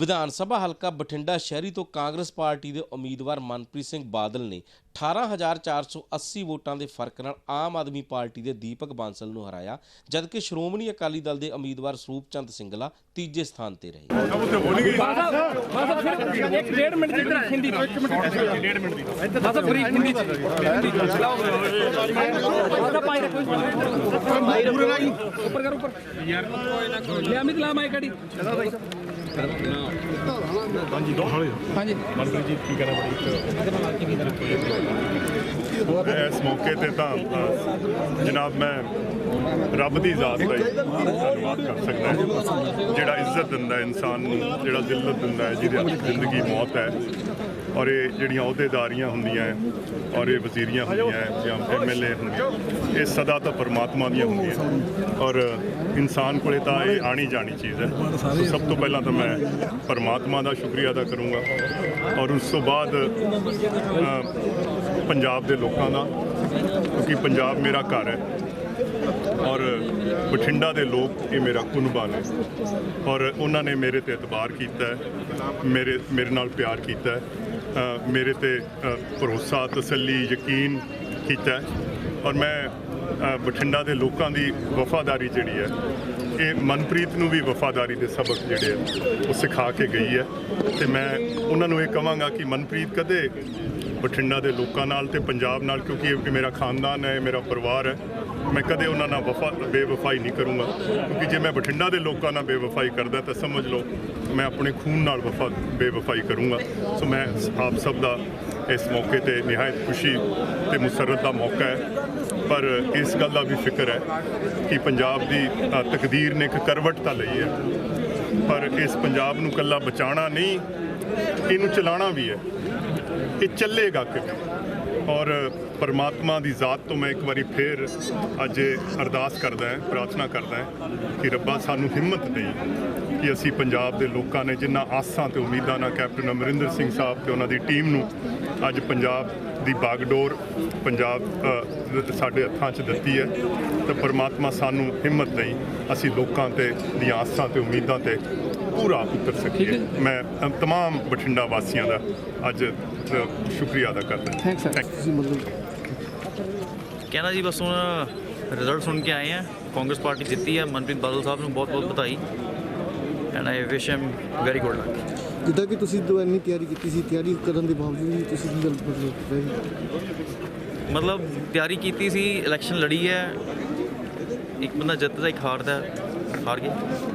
ਵਿਧਾਨ ਸਭਾ ਹਲਕਾ ਬਠਿੰਡਾ ਸ਼ਹਿਰੀ ਤੋਂ ਕਾਂਗਰਸ ਪਾਰਟੀ ਦੇ ਉਮੀਦਵਾਰ ਮਨਪ੍ਰੀਤ ਸਿੰਘ ਬਾਦਲ ਨੇ 18480 ਵੋਟਾਂ ਦੇ ਫ਼ਰਕ ਨਾਲ ਆਮ ਆਦਮੀ ਪਾਰਟੀ ਦੇ ਦੀਪਕ ਬਾਂਸਲ ਨੂੰ ਹਰਾਇਆ ਜਦਕਿ ਸ਼੍ਰੋਮਣੀ ਅਕਾਲੀ ਦਲ ਦੇ ਉਮੀਦਵਾਰ ਸਰੂਪ ਚੰਦ ਸਿੰਗਲਾ ਤੀਜੇ ਸਥਾਨ ਤੇ ਰਹੇ ਉੱਪਰ ਕਰ ਉੱਪਰ ਯਾਰ ਲੈ ਅਮਿਤ ਲਾ ਮਾਈ ਕੜੀ ਹਾਂਜੀ। ਦੋ ਹਾਂਜੀ। ਇਸ ਮੌਕੇ ਤੇ ਤਾਂ ਜਨਾਬ, ਮੈਂ ਰੱਬ ਦੀ ਜ਼ਾਤ ਦਾ ਧੰਨਵਾਦ ਕਰ ਸਕਦਾ ਜਿਹੜਾ ਇੱਜ਼ਤ ਦਿੰਦਾ ਇਨਸਾਨ ਨੂੰ, ਜਿਹੜਾ ਜ਼ਿਲਤ ਦਿੰਦਾ ਹੈ, ਜਿਹਦੇ ਜ਼ਿੰਦਗੀ ਮੌਤ ਹੈ ਔਰ ਇਹ ਜਿਹੜੀਆਂ ਅਹੁਦੇਦਾਰੀਆਂ ਹੁੰਦੀਆਂ ਔਰ ਇਹ ਵਜ਼ੀਰੀਆਂ ਹੁੰਦੀਆਂ ਹੈ, ਜਾਂ ਐਮਐਲਏ ਹੁੰਦੀਆਂ ਇਹ ਸਦਾ ਤਾਂ ਪਰਮਾਤਮਾ ਦੀਆਂ ਹੁੰਦੀਆਂ ਔਰ ਇਨਸਾਨ ਕੋਲੇ ਤਾਂ ਇਹ ਆਣੀ ਜਾਣੀ ਚੀਜ਼ ਹੈ। ਸਭ ਤੋਂ ਪਹਿਲਾਂ ਤਾਂ ਮੈਂ ਪਰਮਾਤਮਾ ਦਾ ਸ਼ੁਕਰੀਆ ਅਦਾ ਕਰੂੰਗਾ। ਔਰ ਉਸ ਤੋਂ ਬਾਅਦ ਪੰਜਾਬ ਦੇ ਲੋਕਾਂ ਦਾ, ਕਿਉਂਕਿ ਪੰਜਾਬ ਮੇਰਾ ਘਰ ਹੈ। ਔਰ ਬਠਿੰਡਾ ਦੇ ਲੋਕ ਇਹ ਮੇਰਾ ਕੁਨਬਾ ਨੇ ਔਰ ਉਹਨਾਂ ਨੇ ਮੇਰੇ ਤੇ ਇਤਬਾਰ ਕੀਤਾ ਹੈ, ਮੇਰੇ ਮੇਰੇ ਨਾਲ ਪਿਆਰ ਕੀਤਾ ਹੈ। ਮੇਰੇ ਤੇ ਭਰੋਸਾ, ਤਸੱਲੀ, ਯਕੀਨ ਕੀਤਾ ਔਰ ਮੈਂ ਬਠਿੰਡਾ ਦੇ ਲੋਕਾਂ ਦੀ ਵਫਾਦਾਰੀ ਜਿਹੜੀ ਹੈ, ਇਹ ਮਨਪ੍ਰੀਤ ਨੂੰ ਵੀ ਵਫਾਦਾਰੀ ਦੇ ਸਬਕ ਜਿਹੜੇ ਆ, ਉਹ ਸਿਖਾ ਕੇ ਗਈ ਹੈ। ਤੇ ਮੈਂ ਉਹਨਾਂ ਨੂੰ ਇਹ ਕਹਾਂਗਾ ਕਿ ਮਨਪ੍ਰੀਤ ਕਦੇ ਬਠਿੰਡਾ ਦੇ ਲੋਕਾਂ ਨਾਲ ਤੇ ਪੰਜਾਬ ਨਾਲ, ਕਿਉਂਕਿ ਇਹ ਮੇਰਾ ਖਾਨਦਾਨ ਹੈ ਮੇਰਾ ਪਰਿਵਾਰ ਹੈ। ਮੈਂ ਕਦੇ ਉਹਨਾਂ ਨਾਲ ਵਫਾ, ਬੇਵਫਾਈ ਨਹੀਂ ਕਰੂੰਗਾ। ਕਿਉਂਕਿ ਜੇ ਮੈਂ ਬਠਿੰਡਾ ਦੇ ਲੋਕਾਂ ਨਾਲ ਬੇਵਫਾਈ ਕਰਦਾ ਤਾਂ ਸਮਝ ਲਓ, ਮੈਂ ਆਪਣੇ ਖੂਨ ਨਾਲ ਵਫਾ, ਬੇਵਫਾਈ ਕਰੂੰਗਾ। ਸੋ ਮੈਂ ਆਪ ਸਭ ਦਾ ਇਸ ਮੌਕੇ ਤੇ ਨਿਹਾਇਤ ਖੁਸ਼ੀ ਤੇ ਮੁਸਰਤ ਦਾ ਮੌਕਾ ਹੈ। ਪਰ ਇਸ ਗੱਲ ਦਾ ਵੀ ਫਿਕਰ ਹੈ ਕਿ ਪੰਜਾਬ ਦੀ ਤਕਦੀਰ ਨੇ ਇੱਕ ਕਰਵਟ ਤਾਂ ਲਈ ਹੈ। ਪਰ ਇਸ ਪੰਜਾਬ ਨੂੰ ਕੱਲਾ ਬਚਾਉਣਾ ਨਹੀਂ, ਇਹਨੂੰ ਚਲਾਉਣਾ ਵੀ ਹੈ। ਇਹ ਚੱਲੇਗਾ ਕਿਵੇਂ ਔਰ ਪਰਮਾਤਮਾ ਦੀ ਜ਼ਾਤ ਤੋਂ ਮੈਂ ਇੱਕ ਵਾਰੀ ਫੇਰ ਅੱਜ ਅਰਦਾਸ ਕਰਦਾ ਹਾਂ, ਪ੍ਰਾਰਥਨਾ ਕਰਦਾ ਹਾਂ ਕਿ ਰੱਬਾ ਸਾਨੂੰ ਹਿੰਮਤ ਦੇਈ ਕਿ ਅਸੀਂ ਪੰਜਾਬ ਦੇ ਲੋਕਾਂ ਨੇ ਜਿਨ੍ਹਾਂ ਆਸਾਂ ਤੇ ਉਮੀਦਾਂ ਨਾਲ ਕੈਪਟਨ ਅਮਰਿੰਦਰ ਸਿੰਘ ਸਾਹਿਬ ਤੇ ਉਹਨਾਂ ਦੀ ਟੀਮ ਨੂੰ ਅੱਜ ਪੰਜਾਬ ਦੀ ਬਾਗਡੋਰ ਪੰਜਾਬ ਸਾਡੇ ਹੱਥਾਂ 'ਚ ਦਿੱਤੀ ਹੈ, ਤਾਂ ਪਰਮਾਤਮਾ ਸਾਨੂੰ ਹਿੰਮਤ ਦੇਈ ਅਸੀਂ ਲੋਕਾਂ ਤੇ ਦੀਆਂ ਆਸਾਂ ਤੇ ਉਮੀਦਾਂ ਤੇ ਪੂਰਾ ਉਤਰ ਸਕੀਏ। ਮੈਂ ਤਮਾਮ ਬਠਿੰਡਾ ਵਾਸੀਆਂ ਦਾ ਅੱਜ ਸ਼ੁਕਰੀਆ ਅਦਾ ਕਰਦਾ। ਥੈਂਕਸ ਕਹਿਣਾ ਜੀ ਬਸ ਹੁਣ ਰਿਜ਼ਲਟ ਸੁਣ ਕੇ ਆਏ ਆ। ਕਾਂਗਰਸ ਪਾਰਟੀ ਜਿੱਤੀ ਹੈ ਮਨਪ੍ਰੀਤ ਬਾਦਲ ਸਾਹਿਬ ਨੂੰ ਬਹੁਤ ਬਹੁਤ ਵਧਾਈ। And I wish him very good luck ਜਿੱਦਾਂ ਕਿ ਤੁਸੀਂ ਦੋ ਇੰਨੀ ਤਿਆਰੀ ਕੀਤੀ ਸੀ ਤਿਆਰੀ ਕਰਨ ਦੇ ਬਾਵਜੂਦ ਵੀ ਤੁਸੀਂ ਕੀ ਗੱਲ ਮਤਲਬ ਰਹੀ ਮਤਲਬ ਤਿਆਰੀ ਕੀਤੀ ਸੀ ਇਲੈਕਸ਼ਨ ਲੜੀ ਹੈ। ਇੱਕ ਬੰਦਾ ਜਿੱਤਦਾ ਇੱਕ ਹਾਰਦਾ। ਹਾਰ ਗਿਆ।